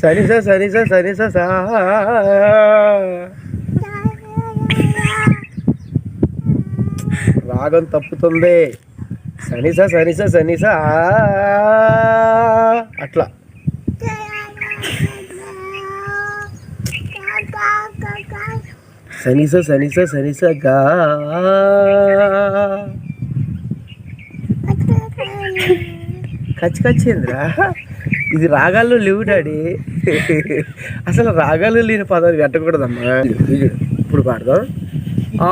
సరి రా సరి సార్ సరి సార్ రాగం తప్పుతుంది. సనిస సనిస సనిస ఆ, అట్లా. సనిస సనిస సనిసగా కచ్చి కచ్చిందిరా ఇది రాగాల్లో లేవు డాడీ. అసలు రాగాలు లేని పదాలు పెట్టకూడదమ్మా. ఇప్పుడు పాడదాం. ఆ